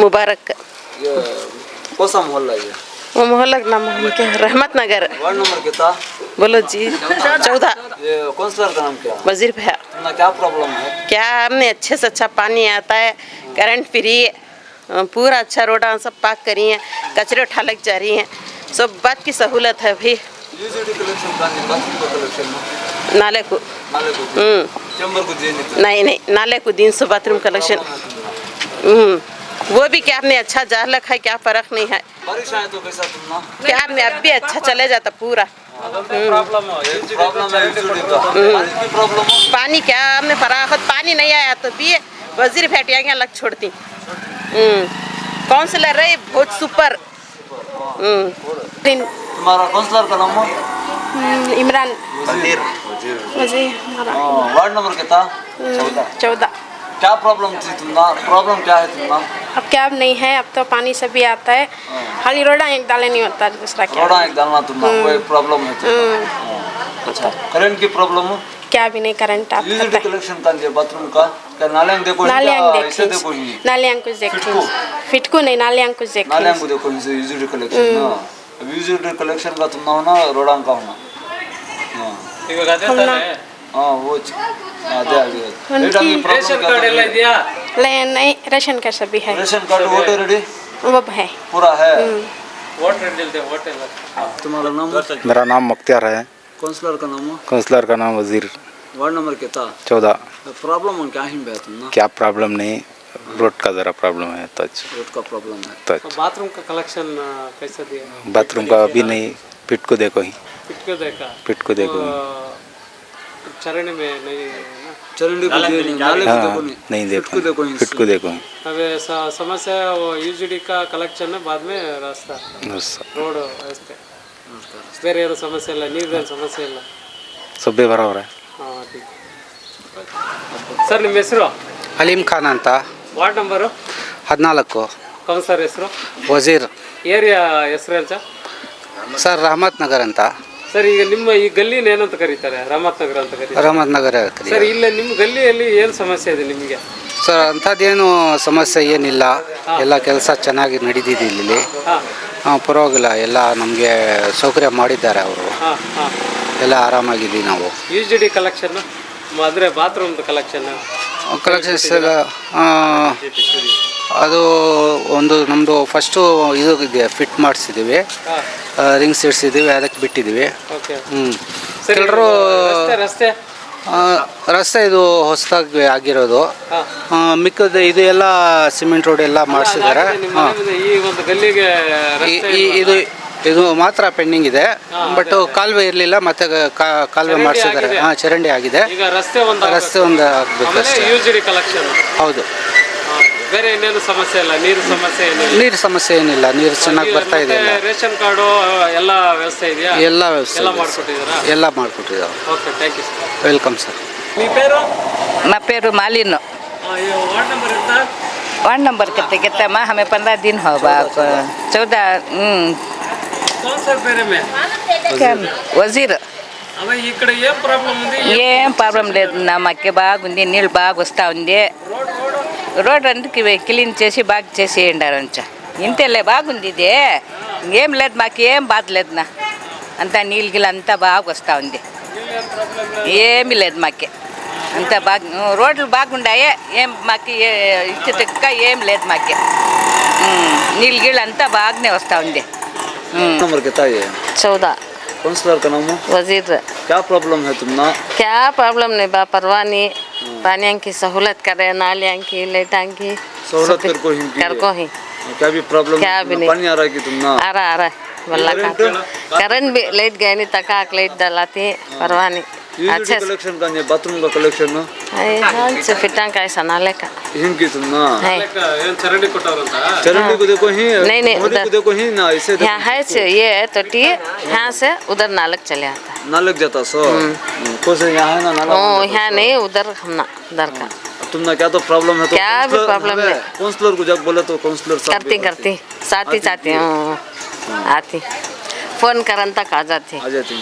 मुबारक। कौन सा मोहल्ला है ये? वो मोहल्ला का नाम हम क्या रहमत नगर वार्ड नंबर कितना? बोलो जी चौदह। ये काउंसलर का नाम क्या? वज़ीर भैया। क्या प्रॉब्लम है? क्या हमने अच्छे से अच्छा पानी आता है करंट फ्री है पूरा अच्छा रोड सब पाक करी है कचरे उठा लग जा रही हैं। सब बात की सहूलत है कलेक्शन कलेक्शन नाले को। नाले को हम्म। देने नहीं नहीं नाले को दिन से बाथरूम कलेक्शन हम्म। वो भी क्या आपने अच्छा रखा है क्या फ़र्क नहीं है। तो क्या आपने अब भी अच्छा चले जाता पूरा। है का पानी क्या हमने फराखत पानी नहीं आया तो पिए वज़ीर फैटिया के अलग छोड़ती। हम्म। काउंसलर रहे बहुत सुपर। हम्म। तुम्हारा काउंसलर का नाम इमरान। हाँ, वार्ड नंबर कितना? चौदह। क्या प्रॉब्लम थी तुमना प्रॉब्लम क्या है तुमना अब क्या अब नहीं है अब तो पानी सब भी आता है। खाली रोडा एक डाले नहीं होता दूसरा क्या? रोड़ा एक डालना तुमना वो एक प्रॉब्लम है तुमना हाँ, अच्छा। करंट की प्रॉब्लम क्या भी नहीं करंट आप पता कलेक्शन का जे बाथरूम का। क्या नाले देखो नाले अंग ऐसे देखें देखो ही नाले अंकुश देखें फिटको? फिटको नहीं नाले अंकुश नाले देखें को देखो इनसे यूजिडी कलेक्शन ना अब यूजिडी कलेक्शन का तुमना होना रोड़ा का होना। हाँ। हम ना हाँ। हाँ, क्या? ले नहीं राशन का सभी है रेशन कार्ड वोटर रेडी वो है पूरा है तुम्हारा नाम? मेरा नाम मुख्तियार है। काउंसलर का नाम? है काउंसलर का नाम वज़ीर। वार्ड नंबर कितना? चौदह। प्रॉब्लम क्या ही है ना? क्या प्रॉब्लम नहीं रोड का ज़रा प्रॉब्लम है तो रोड का प्रॉब्लम है। तो बाथरूम का कलेक्शन कैसा दिया? बाथरूम का अभी नहीं पिट को देखो ही। पिट को देखा। पिट को देखो ही। तो चरण में नहीं है ना चरंडी को दिए नहीं नाले को हाँ देखो नहीं नहीं फिट को देखो देखो पिट को देखो ही। अबे स- समस्या है वो यूजिडी का कलेक्शन है बाद में रास्ता बस ರೋಡ್ ವ್ಯವಸ್ಥೆ ಬೇರೆ ಏನು ಸಮಸ್ಯೆ ಇಲ್ಲ ನೀರಿನ ಸಮಸ್ಯೆ ಇಲ್ಲ ಸಬ್ಬೆ ಬರೋವ್ರೆ ಹಾಂ ಸರ್ ನಿಮ್ಮ ಹೆಸರು ಅಲೀಂ ಖಾನ್ ಅಂತ ವಾರ್ಡ್ ನಂಬರು ಹದಿನಾಲ್ಕು ಕೌನ್ಸರ್ ಹೆಸರು ವಜೀರ್ ಏರಿಯಾ ಹೆಸರು ಹೇಳ್ಸ ಸರ್ ರಹಮತ್ ನಗರ್ ಅಂತ ಸರ್ ಈಗ ನಿಮ್ಮ ಈ ಗಲ್ಲಿನ ಏನಂತ ಕರೀತಾರೆ? ರಾಮತ್ ನಗರ ಅಂತ ಕರೀತಾರೆ. ರಹಮತ್ ನಗರ ಸರ್ ಇಲ್ಲ ನಿಮ್ಮ ಗಲ್ಲಿಯಲ್ಲಿ ಏನು ಸಮಸ್ಯೆ ಇದೆ ನಿಮಗೆ? ಸರ್ ಅಂಥದ್ದೇನು ಸಮಸ್ಯೆ ಏನಿಲ್ಲ. ಎಲ್ಲ ಕೆಲಸ ಚೆನ್ನಾಗಿ ನಡೀತಿದೆ ಇಲ್ಲಿ. ಪರವಾಗಿಲ್ಲ. ಎಲ್ಲ ನಮಗೆ ಸೌಕರ್ಯ ಮಾಡಿದ್ದಾರೆ ಅವರು. ಹಾಂ ಹಾಂ. ಎಲ್ಲ ಆರಾಮಾಗಿದ್ದೀವಿ ನಾವು. ಯು ಜಿ ಡಿ ಕಲೆಕ್ಷನ್ ಅಂದರೆ ಬಾತ್ರೂಮ್ದು ಕಲೆಕ್ಷನ್ ಕಲೆಕ್ಷನ್ಸ್ ಎಲ್ಲ ಅದು ಒಂದು ನಮ್ಮದು ಫಸ್ಟು ಇದು ಇದೆ ಫಿಟ್ ಮಾಡಿಸಿದ್ದೀವಿ ರಿಂಗ್ಸ್ ಇಡ್ಸಿದ್ದೀವಿ ಅದಕ್ಕೆ ಬಿಟ್ಟಿದ್ದೀವಿ ಹ್ಞೂ ಎಲ್ಲರೂ ರಸ್ತೆ ರಸ್ತೆ? ಇದು ಹೊಸದಾಗಿ ಆಗಿರೋದು. ಮಿಕ್ಕದ ಇದು ಎಲ್ಲ ಸಿಮೆಂಟ್ ರೋಡ್ ಎಲ್ಲ ಮಾಡಿಸಿದ್ದಾರೆ. ಇದು ಇದು ಮಾತ್ರ ಪೆಂಡಿಂಗ್ ಇದೆ. ಬಟ್ ಕಾಲುವೆ ಇರಲಿಲ್ಲ ಮತ್ತೆ ಕಾಲುವೆ ಮಾಡಿಸಿದ್ದಾರೆ. ಹಾಂ ಚರಂಡಿ ಆಗಿದೆ. ರಸ್ತೆ ಒಂದು ಆಗಬೇಕು ಹೌದು. ಬೇರೆ ಇನ್ನೇನು ಸಮಸ್ಯೆ ಇಲ್ಲ ನೀರು ಸಮಸ್ಯೆ ಏನಿಲ್ಲ ನೀರು ಸಮಸ್ಯೆ ಏನಿಲ್ಲ ನೀರು ಚೆನ್ನಾಗಿ ಬರ್ತಾ ಇದೆ ಎಲ್ಲ ಮತ್ತೆ ರೇಷನ್ ಕಾರ್ಡು ಎಲ್ಲ ವ್ಯವಸ್ಥೆ ಇದೆಯಾ ಎಲ್ಲ ವ್ಯವಸ್ಥೆ ಎಲ್ಲ ಇದೆ ಸರ್. ಮಾಡ್ಕೊಟ್ಟಿದ್ದೀರಾ ಎಲ್ಲ ಮಾಡಿಕೊಟ್ಟಿದ್ದಾರೆ okay thank you sir welcome sir మీ పేరు నా పేరు మాలిన్ వార్డ్ నెంబర్ ఎంత वार्ड नंबर कितने कितना माँ हमें पंद्रह दिन हो बाप चौदह हम्म, कौन सा పేరే మే क्या వజీర్ అవి ఇక్కడ ఏం ప్రాబ్లం ఉంది ఏం ప్రాబ్లం లేదు నా మక్కి బాగుంది నీళ్ళు బాగా వస్తూ ఉంది రోడ్ అందుకు క్లీన్ చేసి బాగా చేసి ఉండారంచ ఇంతేలే బాగుంది ఇది ఏం లేదు మాకు ఏం బాధ లేదు నా అంతా నీళ్ళు గిల్ అంతా బాగా వస్తూ ఉంది ఏమీ లేదు మాకి అంత బాగా రోడ్లు బాగుండాయి ఏం మాకు ఇచ్చి తిక్క ఏం లేదు మాకి ఉమ్, నీళ్ళు గీళ్ళు అంతా బాగానే వస్తూ ఉంది ఉమ్. नंबर कितना ये चौदह काउंसलर का नाम है वजीर क्या प्रॉब्लम है तुम ना क्या प्रॉब्लम नहीं बा परवाह नहीं पानी की सहूलत करे नालियाँ की लाइट की सहूलत कर को ही। कर को ही क्या भी प्रॉब्लम क्या भी नहीं। पानी आ रहा है कि तुम ना। आ रहा आ रहा है वल्ला करंट भी लाइट गए नहीं तकाक लाइट डलाती परवाह नहीं। अच्छा कलेक्शन का नहीं बाथरूम का कलेक्शन है हाँ से फिटा का ऐसा नाले का इनकी तुम ना चरंडी को देखो ही नहीं नहीं उधर देखो ही ना इसे यहाँ है से ये है तो टी यहाँ से उधर नालक चले आता है नालक जाता सो कोसे यहाँ है ना नालक ओ यहाँ नहीं उधर हम ना उधर का तुम ना क्या तो प्रॉब्लम है तो क्या भी प्रॉब्लम है काउंसलर को जब बोले तो काउंसलर साथ करती करती साथ ही साथ आती फ़ोन करन तक आ जाती आ जाती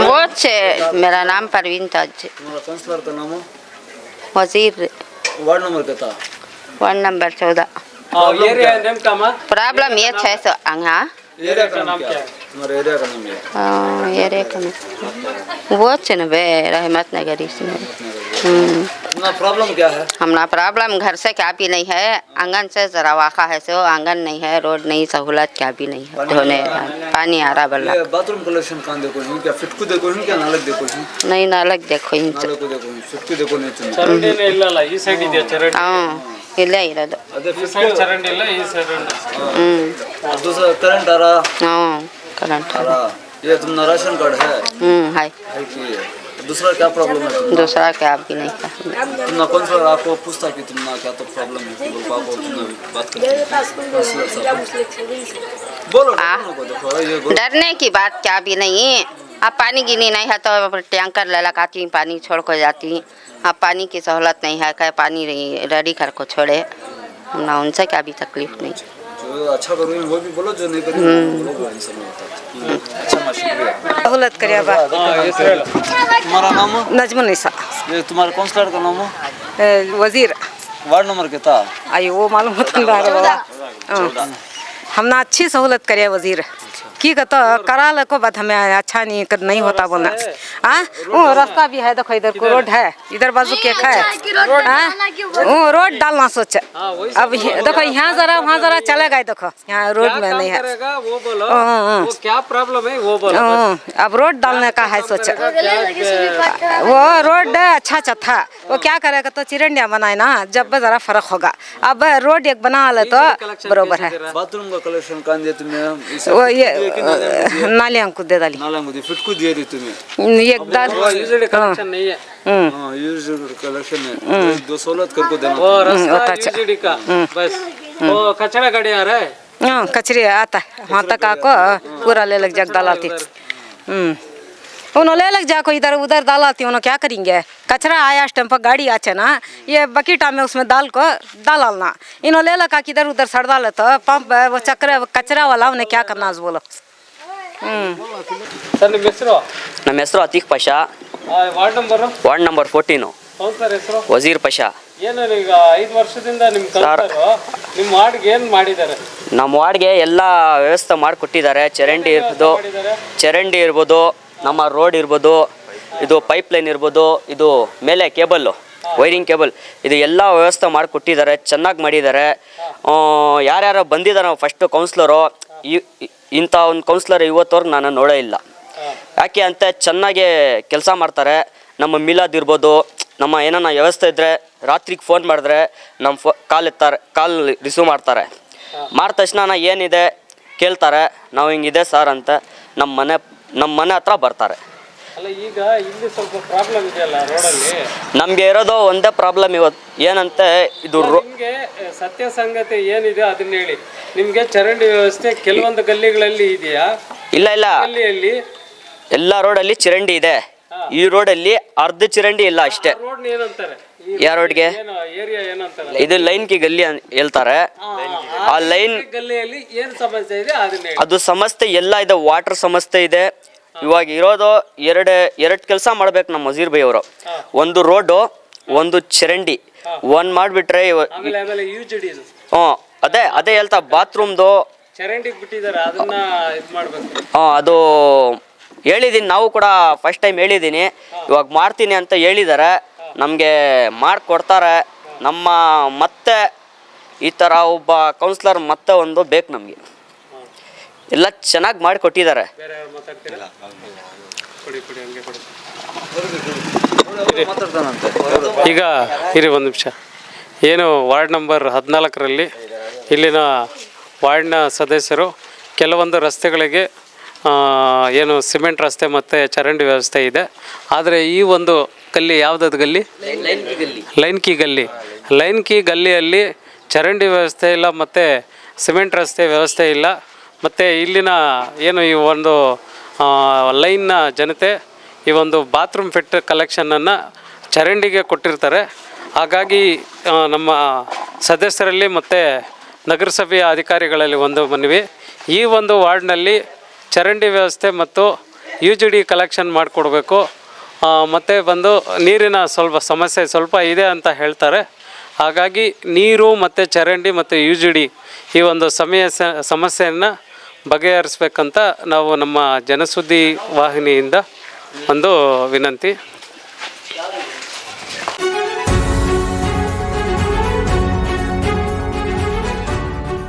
वो छे, मेरा नाम परवीन ताज वज़ीर। वार्ड नंबर कता वार्ड नंबर चौदह। प्रॉब्लम ये छः, सौ हाँ एरिया का नाम क्या है। एरिया का नाम है। हाँ एरिया का नाम। वो छे ना बे रहमत नगर इसमें हम्म तुम्हारा प्रॉब्लम क्या है हमारा प्रॉब्लम घर से क्या भी नहीं है आंगन से जरा वाका है सो आंगन नहीं है रोड नहीं सहूलत क्या भी नहीं है धोने पानी आ रहा बल्ला ये बाथरूम कलेक्शन कहाँ देखो ही क्या फिट को देखो ही क्या नालक देखो ही नहीं नालक देखो इंच नालक को देखो ही फिट को देखो नहीं चुनी ಚರಂಡಿನೇ ಇಲ್ಲಲ್ಲ ಈ ಸೈಡ್ ಇದೆಯಾ ಚರಂಡಿ हाँ ಇಲ್ಲೇ ಇರೋದು अरे ಈ फिट ಸೈಡ್ ಚರಂಡಿ ಇಲ್ಲ ಈ ಸೈಡ್ ಹ್ಞೂ और दूसरा करंट आ रहा ಹ್ಞೂ ಕರೆಂಟ್ है है है दूसरा क्या प्रॉब्लम है? दूसरा क्या भी नहीं था तुमने कौन सा आपको पूछता कि तुमने क्या तो प्रॉब्लम है? बोलो पापा तुमने बात करते बोलो देखो डरने की बात क्या भी नहीं। अब पानी गिनी नहीं है तो टैंकर ले लगाती पानी छोड़ कर जाती अब पानी की सहूलत नहीं है क्या पानी रेडी कर को छोड़े। ना उनसे क्या भी तकलीफ़ नहीं। अच्छा करो वो भी बोलो जो नहीं करूँ बोलो वो इंसान करिया तुम्हारा कौन सा का नाम वज़ीर वार्ड नंबर कितना आई वो मालूम होता बारह हमने अच्छी सहूलत करिया वज़ीर की कहता करा लको बात हमें अच्छा नहीं कर नहीं होता बोलना। हाँ। वो रास्ता भी है देखो इधर को रोड है इधर बाजू के है। हाँ? वो रोड डालना सोचे। अब देखो यहाँ जरा वहाँ जरा चले गए देखो यहाँ रोड में नहीं है। वो बोलो। हाँ, हाँ। वो क्या प्रॉब्लम है वो बोलो। हाँ, अब रोड डालने का है सोचा। वो रोड अच्छा अच्छा था वो क्या करेगा तो चिरंडिया बनाए ना जब जरा फ़र्क होगा। अब रोड एक बना ले तो बरोबर है। बाथरूम का कलेक्शन वो ये को दिए कि नाले में दिए? नाले को दे डाली नाला में दिए फिट को दिए दी तुम्हें एक दाल यूजली कनेक्शन नहीं है हम्म हाँ यूज कलेक्शन है दो सहूलत करके देना वो रास्ता होता अच्छा। यूजडी का बस वो कचरा गाड़ी आ रहा है हाँ कचरे आता है वहाँ तक आको पूरा ले लग जग डालाती हम्म उन्होंने ले लग जाको इधर उधर डालाती उन्होंने क्या करेंगे कचरा आया इस टाइम पर गाड़ी आचे ना ये बकीटा में उसमें डाल को डालना इन्होंने ले लगा कि इधर उधर सड़ डाले तो पंप वो चक्र कचरा वाला उन्हें क्या करना है बोलो हम्म ಸರ್ ನಿಮ್ಮ ಹೆಸರು ನಮ್ಮ ಹೆಸರು Atiq Pasha ward number ward number fourteen councillor ಹೆಸರು ವಜೀರ್ ಪಶಾ ಏನು ಈಗ ಐದು ವರ್ಷದಿಂದ ನಿಮ್ಮ ಕೌನ್ಸರು ನಿಮ್ಮ ವಾರ್ಡ್ಗೆ ಏನು ಮಾಡಿದ್ದಾರೆ ನಮ್ಮ ವಾರ್ಡ್ಗೆ ಎಲ್ಲ ವ್ಯವಸ್ಥೆ ಮಾಡಿಕೊಟ್ಟಿದ್ದಾರೆ ಚರಂಡಿ ಇರ್ಬೋದು ಚರಂಡಿ ಇರ್ಬೋದು ನಮ್ಮ ರೋಡ್ ಇರ್ಬೋದು ಇದು ಪೈಪ್ ಲೈನ್ ಇರ್ಬೋದು ಇದು ಮೇಲೆ ಕೇಬಲ್ಲು ವೈರಿಂಗ್ ಕೇಬಲ್ ಇದು ಎಲ್ಲ ವ್ಯವಸ್ಥೆ ಮಾಡಿಕೊಟ್ಟಿದ್ದಾರೆ ಚೆನ್ನಾಗಿ ಮಾಡಿದ್ದಾರೆ. ಯಾರು ಯಾರ್ಯಾರು ಬಂದಿದ್ದಾರೆ ಫಸ್ಟು ಕೌನ್ಸ್ಲರು ಈ ಇಂಥ ಒಂದು ಕೌನ್ಸ್ಲರ್ ಇವತ್ತವರೆಗೆ ನಾನು ನೋಡೇ ಇಲ್ಲ. ಯಾಕೆ ಅಂತ ಚೆನ್ನಾಗಿ ಕೆಲಸ ಮಾಡ್ತಾರೆ. ನಮ್ಮ ಮಿಲಾದ್ ಇರ್ಬೋದು ನಮ್ಮ ಏನಾನ ವ್ಯವಸ್ಥೆ ಇದ್ದರೆ ರಾತ್ರಿಗೆ ಫೋನ್ ಮಾಡಿದ್ರೆ ನಮ್ಮ ಫೋ ಕಾಲ್ ಎತ್ತಾರೆ ಕಾಲ್ ರಿಸೀವ್ ಮಾಡ್ತಾರೆ. ಮಾಡಿದ ತಕ್ಷಣ ಏನಿದೆ ಕೇಳ್ತಾರೆ ನಾವು ಹಿಂಗಿದೆ ಸರ್ ಅಂತ ನಮ್ಮ ಮನೆ ನಮ್ಮ ಮನೆ ಹತ್ರ ಬರ್ತಾರೆ. ಅಲ್ಲ ಈಗ ಇಲ್ಲಿ ಸ್ವಲ್ಪ ಪ್ರಾಬ್ಲಮ್ ಇದೆಯಲ್ಲ ರೋಡಲ್ಲಿ ನಮಗೆ ಇರೋದು ಒಂದೇ ಪ್ರಾಬ್ಲಮ್ ಇವತ್ತು ಏನಂತೆ ಇದು ಸತ್ಯ ಸಂಗತಿ ಏನಿದೆ ಅದನ್ನ ಹೇಳಿ. ನಿಮ್ಗೆ ಚರಂಡಿ ವ್ಯವಸ್ಥೆ ಕೆಲವೊಂದು ಗಲ್ಲಿಗಳಲ್ಲಿ ಇದೆಯಾ? ಇಲ್ಲ ಇಲ್ಲ. ಗಲ್ಲಿಯಲ್ಲಿ? ಎಲ್ಲ ರೋಡಲ್ಲಿ ಚರಂಡಿ ಇದೆ. ಈ ರೋಡಲ್ಲಿ ಅರ್ಧ ಚರಂಡಿ ಇಲ್ಲ ಅಷ್ಟೇ. ರೋಡ್ ಏನಂತಾರೆ? ಯಾವ ರೋಡ್ಗೆ ಏನು ಏರಿಯಾ ಏನಂತಾರೆ ಇದು ಲೈನ್ ಕಿ ಗಲ್ಲಿ ಹೇಳ್ತಾರೆ. ಆ ಲೈನ್ ಗಲ್ಲಿಯಲ್ಲಿ ಏನು ಸಮಸ್ಯೆ ಇದೆ ಅದನ್ನ ಅದು ಸಮಸ್ಯೆ ಎಲ್ಲ ಇದೆ ವಾಟರ್ ಸಮಸ್ಯೆ ಇದೆ. ಇವಾಗ ಇರೋದು ಎರಡು ಎರಡು ಕೆಲಸ ಮಾಡ್ಬೇಕು ನಮ್ಮ ವಜೀರ್ ಬೈ ಅವರು. ಒಂದು ರೋಡು ಒಂದು ಚರಂಡಿ. ಒಂದ್ ಮಾಡಿಬಿಟ್ರೆ ಆಮೇಲೆ ಆಮೇಲೆ ಯು ಜಿ ಡಿ ಹ್ಞೂ ಅದೇ ಅದೇ ಹೇಳ್ತಾ ಬಾತ್ರೂಮ್ದು ಚರಂಡಿಗೆ ಬಿಟ್ಟಿದ್ದಾರೆ ಅದನ್ನ ಇದು ಮಾಡ್ಬೇಕು. ಹಾಂ ಅದು ಹೇಳಿದೀನಿ ನಾವು ಕೂಡ ಫಸ್ಟ್ ಟೈಮ್ ಹೇಳಿದ್ದೀನಿ ಇವಾಗ ಮಾಡ್ತೀನಿ ಅಂತ ಹೇಳಿದ್ದಾರೆ. ನಮಗೆ ಮಾಡಿಕೊಡ್ತಾರೆ. ನಮ್ಮ ಮತ್ತೆ ಈ ಥರ ಒಬ್ಬ ಕೌನ್ಸ್ಲರ್ ಮತ್ತೆ ಒಂದು ಬೇಕು ನಮಗೆ. ಎಲ್ಲ ಚೆನ್ನಾಗಿ ಮಾಡಿಕೊಟ್ಟಿದ್ದಾರೆ. ಈಗ ಇರಿ ಒಂದು ನಿಮಿಷ. ಏನು ವಾರ್ಡ್ ನಂಬರ್ ಹದಿನಾಲ್ಕರಲ್ಲಿ ಇಲ್ಲಿನ ವಾರ್ಡ್ನ ಸದಸ್ಯರು ಕೆಲವೊಂದು ರಸ್ತೆಗಳಿಗೆ ಏನು ಸಿಮೆಂಟ್ ರಸ್ತೆ ಮತ್ತು ಚರಂಡಿ ವ್ಯವಸ್ಥೆ ಇದೆ. ಆದರೆ ಈ ಒಂದು ಗಲ್ಲಿ ಯಾವುದದು ಗಲ್ಲಿ? ಲೈನ್ ಕಿ ಗಲ್ಲಿ. ಲೈನ್ ಕಿ ಗಲ್ಲಿಯಲ್ಲಿ ಚರಂಡಿ ವ್ಯವಸ್ಥೆ ಇಲ್ಲ, ಮತ್ತು ಸಿಮೆಂಟ್ ರಸ್ತೆ ವ್ಯವಸ್ಥೆ ಇಲ್ಲ, ಮತ್ತು ಇಲ್ಲಿನ ಏನು ಈ ಒಂದು ಲೈನ್ನ ಜನತೆ ಈ ಒಂದು ಬಾತ್ರೂಮ್ ಫಿಟ್ ಕಲೆಕ್ಷನನ್ನು ಚರಂಡಿಗೆ ಕೊಟ್ಟಿರ್ತಾರೆ. ಹಾಗಾಗಿ ನಮ್ಮ ಸದಸ್ಯರಲ್ಲಿ ಮತ್ತು ನಗರಸಭೆಯ ಅಧಿಕಾರಿಗಳಲ್ಲಿ ಒಂದು ಮನವಿ. ಈ ಒಂದು ವಾರ್ಡ್ನಲ್ಲಿ ಚರಂಡಿ ವ್ಯವಸ್ಥೆ ಮತ್ತು ಯು ಜಿ ಡಿ ಕಲೆಕ್ಷನ್ ಮಾಡಿಕೊಡ್ಬೇಕು. ಮತ್ತು ಬಂದು ನೀರಿನ ಸ್ವಲ್ಪ ಸಮಸ್ಯೆ ಸ್ವಲ್ಪ ಇದೆ ಅಂತ ಹೇಳ್ತಾರೆ. ಹಾಗಾಗಿ ನೀರು ಮತ್ತು ಚರಂಡಿ ಮತ್ತು ಯು ಜಿ ಡಿ ಈ ಒಂದು ಸಮಯ ಸಮಸ್ಯೆಯನ್ನು ಬಗೆಹರಿಸ್ಬೇಕಂತ ನಾವು ನಮ್ಮ ಜನಸುದ್ದಿ ವಾಹಿನಿಯಿಂದ ಒಂದು ವಿನಂತಿ.